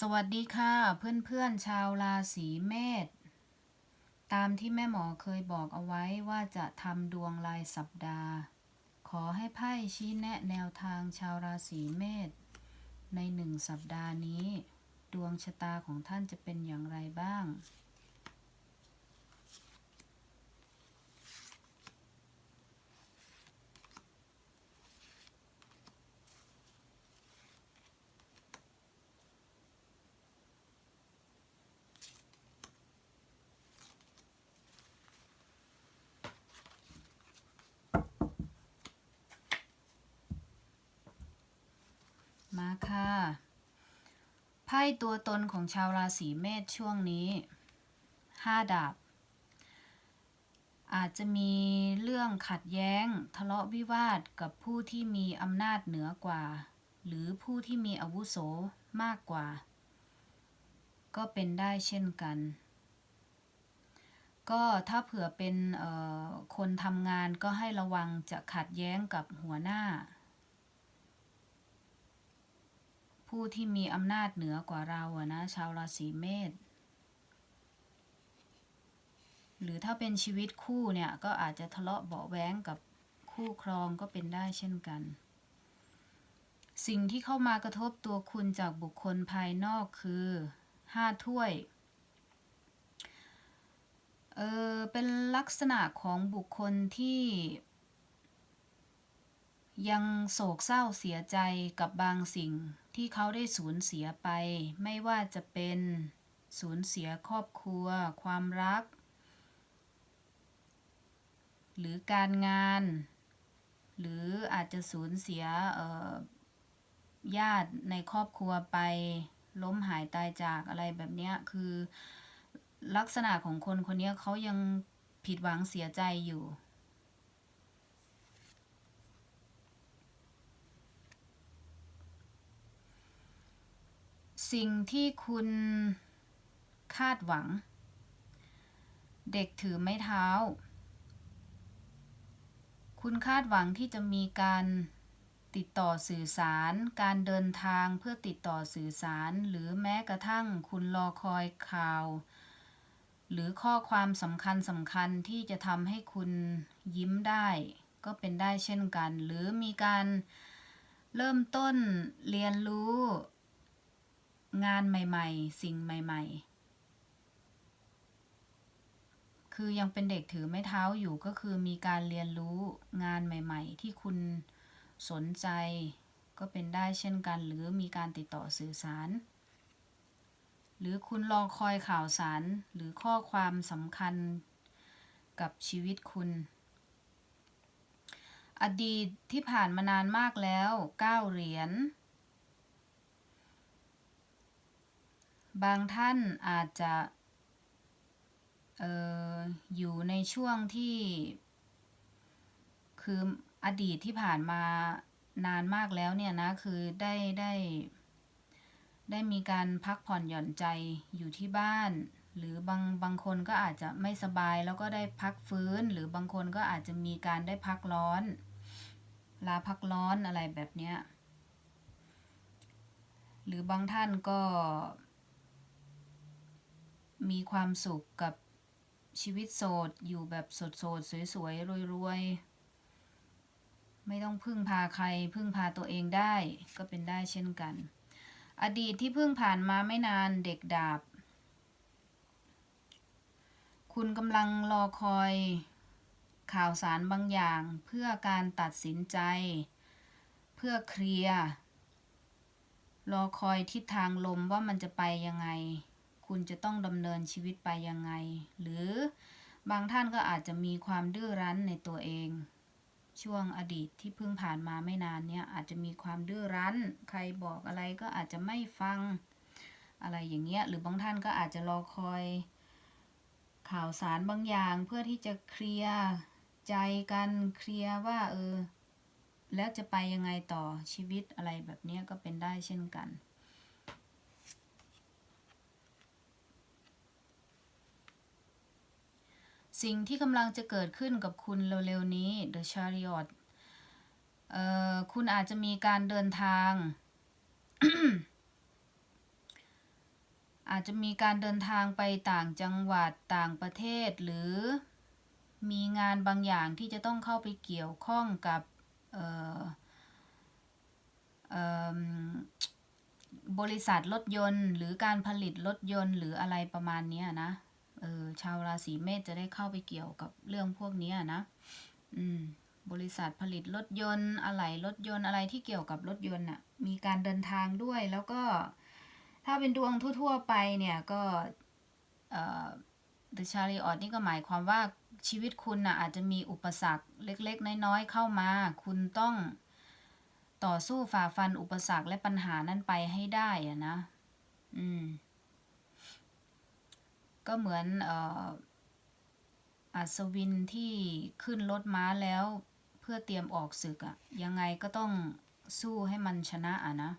สวัสดีค่ะ เพื่อนๆชาวราศีเมษตามที่แม่หมอเคยบอกเอาไว้ว่าจะทำดวงรายสัปดาห์ ขอให้ไพ่ชี้แนะแนวทางชาวราศีเมษในหนึ่งสัปดาห์นี้ ดวงชะตาของท่านจะเป็นอย่างไรบ้าง มาค่ะไพ่ ตัวตนของชาวราศีเมษช่วงนี้ห้าดาบ อาจจะมีเรื่องขัดแย้ง ทะเลาะวิวาทกับผู้ที่มีอำนาจเหนือกว่า หรือผู้ที่มีอาวุโสมากกว่า ก็เป็นได้เช่นกัน ก็ถ้าเผื่อเป็นคนทำงานก็ให้ระวังจะขัดแย้งกับหัวหน้า ผู้ที่มีอำนาจเหนือกว่าเราอะนะชาวราศีเมษหรือถ้าเป็นชีวิตคู่เนี่ยก็อาจจะทะเลาะเบาแว้งกับคู่ครองก็เป็นได้เช่นกัน สิ่งที่เข้ามากระทบตัวคุณจากบุคคลภายนอกคือห้าถ้วยเออเป็นลักษณะของบุคคลที่ ยังโศกเศร้าเสียใจกับบางสิ่ง ที่เขาได้สูญเสียไป ไม่ว่าจะเป็นสูญเสียครอบครัว ความรัก หรือการงาน หรืออาจจะสูญเสียญาติในครอบครัวไป ล้มหายตายจากอะไรแบบนี้คือลักษณะของคนคนนี้เขายังผิดหวังเสียใจอยู่ สิ่งที่คุณคาดหวัง เด็กถือไม้เท้า คุณคาดหวังที่จะมีการติดต่อสื่อสาร การเดินทางเพื่อติดต่อสื่อสาร หรือแม้กระทั่งคุณรอคอยข่าว หรือข้อความสำคัญสำคัญที่จะทำให้คุณยิ้มได้ ก็เป็นได้เช่นกัน หรือมีการเริ่มต้นเรียนรู้ งานใหม่ๆ สิ่งใหม่ ๆ คือยังเป็นเด็กถือไม้เท้าอยู่ก็คือมีการเรียนรู้งานใหม่ ๆ ที่คุณสนใจก็เป็นได้เช่นกันหรือมีการติดต่อสื่อสาร หรือคุณรอคอยข่าวสารหรือข้อความสำคัญกับชีวิตคุณ อดีตที่ผ่านมานานมากแล้ว 9 เหรียญ บางท่านอาจจะอออยู่ในช่วงที่ คืออดีตที่ผ่านมานานมากแล้วเนี่ยนะ คือได้ได้ ได้มีการพักผ่อนหย่อนใจอยู่ที่บ้าน หรือบางบางคนก็อาจจะไม่สบายแล้วก็ได้พักฟื้น หรือบางคนก็อาจจะมีการได้พักร้อน ลาพักร้อนอะไรแบบเนี้ยหรือบางท่านก็ มีความสุขกับชีวิตโสด อยู่แบบสดโสดสวยๆรวยๆ ไม่ต้องพึ่งพาใคร พึ่งพาตัวเองได้ก็เป็นได้เช่นกัน อดีตที่เพิ่งผ่านมาไม่นานเด็กดาบ คุณกำลังรอคอยข่าวสารบางอย่างเพื่อการตัดสินใจ เพื่อเคลียร์รอคอยทิศทางลมว่ามันจะไปยังไง คุณจะต้องดำเนินชีวิตไปยังไง หรือบางท่านก็อาจจะมีความดื้อรั้นในตัวเอง ช่วงอดีตที่เพิ่งผ่านมาไม่นานเนี่ยอาจจะมีความดื้อรั้น ใครบอกอะไรก็อาจจะไม่ฟังอะไรอย่างเงี้ยหรือบางท่านก็อาจจะรอคอย ข่าวสารบางอย่างเพื่อที่จะเคลียร์ใจกันเคลียร์ว่าเออแล้วจะไปยังไงต่อชีวิตอะไรแบบเนี้ยก็เป็นได้เช่นกัน สิ่งที่กำลังจะเกิดขึ้นกับคุณเร็วๆนี้ The Chariot เอ่อคุณอาจจะมีการเดินทาง อาจจะมีการเดินทางไปต่างจังหวัดต่างประเทศ หรือมีงานบางอย่างที่จะต้องเข้าไปเกี่ยวข้องกับ เอ่อบริษัทรถยนต์ หรือการผลิตรถยนต์หรืออะไรประมาณนี้นะ ออชาวราศีเมษจะได้เข้าไปเกี่ยวกับเรื่องพวกนี้นะอืมบริษัทผลิตรถยนต์อะไหล่รถยนต์อะไรที่เกี่ยวกับรถยนต์น่ะ มีการเดินทางด้วยแล้วก็ ถ้าเป็นดวงทั่ว ๆ ไปเนี่ยก็เอ่อ The Chariot นี่ก็หมายความว่าชีวิตคุณน่ะอาจจะมีอุปสรรคเล็ก ๆ น้อย ๆ เข้ามา คุณต้องต่อสู้ฝ่าฟันอุปสรรคและปัญหานั้นไปให้ได้อะนะ อืม ก็เหมือนอัศวินที่ขึ้นรถม้าแล้ว เพื่อเตรียมออกศึกอะยังไงก็ต้องสู้ให้มันชนะอะนะ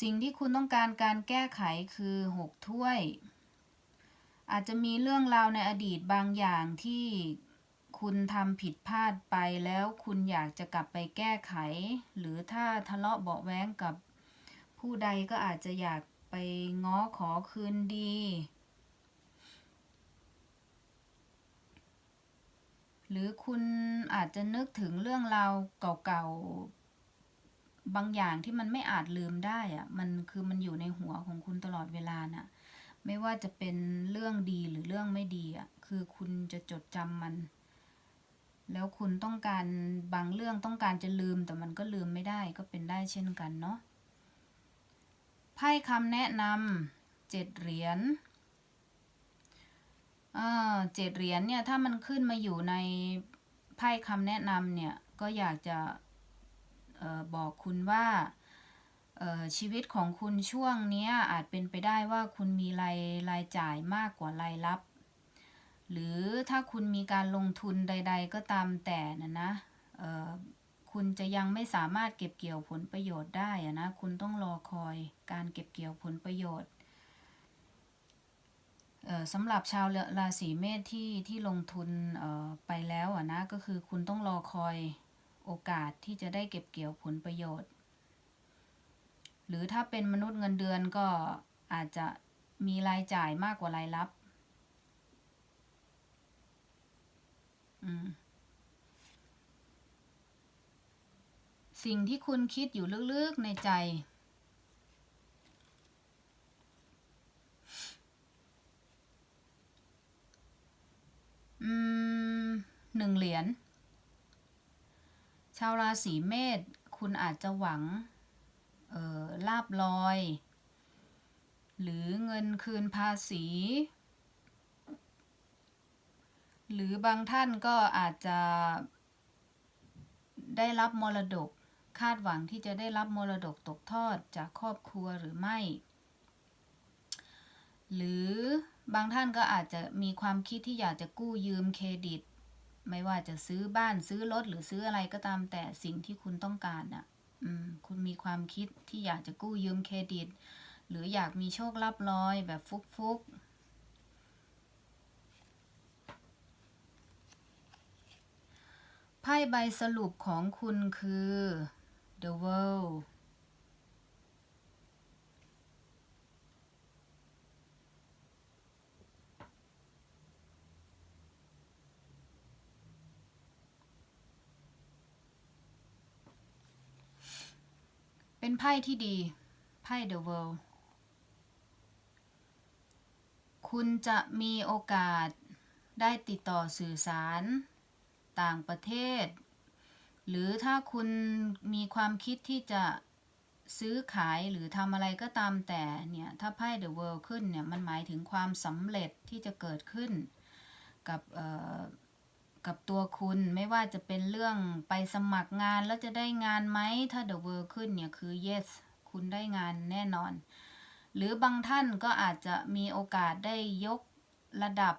สิ่งที่คุณต้องการการแก้ไขคือหกถ้วย อาจจะมีเรื่องราวในอดีตบางอย่างที่คุณทำผิดพลาดไปแล้วคุณอยากจะกลับไปแก้ไข หรือถ้าทะเลาะเบาะแว้งกับผู้ใดก็อาจจะอยาก ไปง้อขอคืนดี หรือคุณอาจจะนึกถึงเรื่องราวเก่าๆ บางอย่างที่มันไม่อาจลืมได้อะมันคือมันอยู่ในหัวของคุณตลอดเวลาน่ะ ไม่ว่าจะเป็นเรื่องดีหรือเรื่องไม่ดีอะ คือคุณจะจดจำมัน แล้วคุณต้องการบางเรื่องต้องการจะลืมแต่มันก็ลืมไม่ได้ก็เป็นได้เช่นกันเนาะ ไพ่คำแนะนำเจ็ดเหรียญเออเจ็ดเหรียญเนี่ยถ้ามันขึ้นมาอยู่ในไพ่คำแนะนำเนี่ยก็อยากจะออบอกคุณว่าชีวิตของคุณช่วงนี้อาจเป็นไปได้ว่าคุณมีรายรายจ่ายมากกว่ารายรับ หรือถ้าคุณมีการลงทุนใด ๆ ก็ตามแต่นะนะคุณจะยังไม่สามารถเก็บเกี่ยวผลประโยชน์ได้นะคุณต้องรอคอย การเก็บเกี่ยวผลประโยชน์สำหรับชาวราศีเมษที่ที่ลงทุนไปแล้วอะนะก็คือคุณต้องรอคอยโอกาสที่จะได้เก็บเกี่ยวผลประโยชน์ หรือถ้าเป็นมนุษย์เงินเดือนก็อาจจะมีรายจ่ายมากกว่ารายรับสิ่งที่คุณคิดอยู่ลึกๆในใจ อืมหนึ่งเหรียญ ชาวราศีเมษคุณอาจจะหวัง เอ่อลาบลอย หรือเงินคืนภาษี หรือบางท่านก็อาจจะได้รับมรดก คาดหวังที่จะได้รับมรดกตกทอดจากครอบครัวหรือไม่ หรือ บางท่านก็อาจจะมีความคิดที่อยากจะกู้ยืมเครดิต ไม่ว่าจะซื้อบ้านซื้อรถหรือซื้ออะไรก็ตามแต่สิ่งที่คุณต้องการน่ะ อืม คุณมีความคิดที่อยากจะกู้ยืมเครดิต หรืออยากมีโชคลับลอยแบบฟุกๆไพ่ใบสรุปของคุณคือ The World เป็นไพ่ที่ดี ไพ่ The World คุณจะมีโอกาสได้ติดต่อสื่อสาร ต่างประเทศ หรือถ้าคุณมีความคิดที่จะซื้อขายหรือทำอะไรก็ตามแต่เนี่ย ถ้าไพ่ The World ขึ้นเนี่ย มันหมายถึงความสำเร็จที่จะเกิดขึ้นกับเอ่อ กับตัวคุณไม่ว่าจะเป็นเรื่องไปสมัครงานแล้วจะได้งานไหมถ้า The World ขึ้นเนี่ยคือ yes คุณได้งานแน่นอน หรือบางท่านก็อาจจะมีโอกาสได้ยกระดับ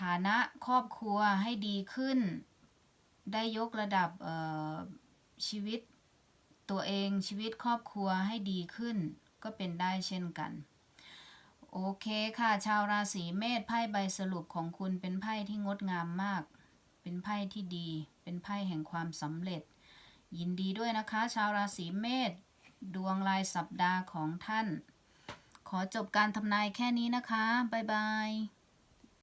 ฐานะครอบครัวให้ดีขึ้น ได้ยกระดับชีวิตตัวเองชีวิตครอบครัวให้ดีขึ้น ก็เป็นได้เช่นกัน โอเคค่ะ ชาวราศีเมษไพ่ใบสรุปของคุณเป็นไพ่ที่งดงามมาก เป็นไพ่ที่ดี เป็นไพ่แห่งความสำเร็จ ยินดีด้วยนะคะ ชาวราศีเมษดวงรายสัปดาห์ของท่าน ขอจบการทำนายแค่นี้นะคะ บ๊ายบาย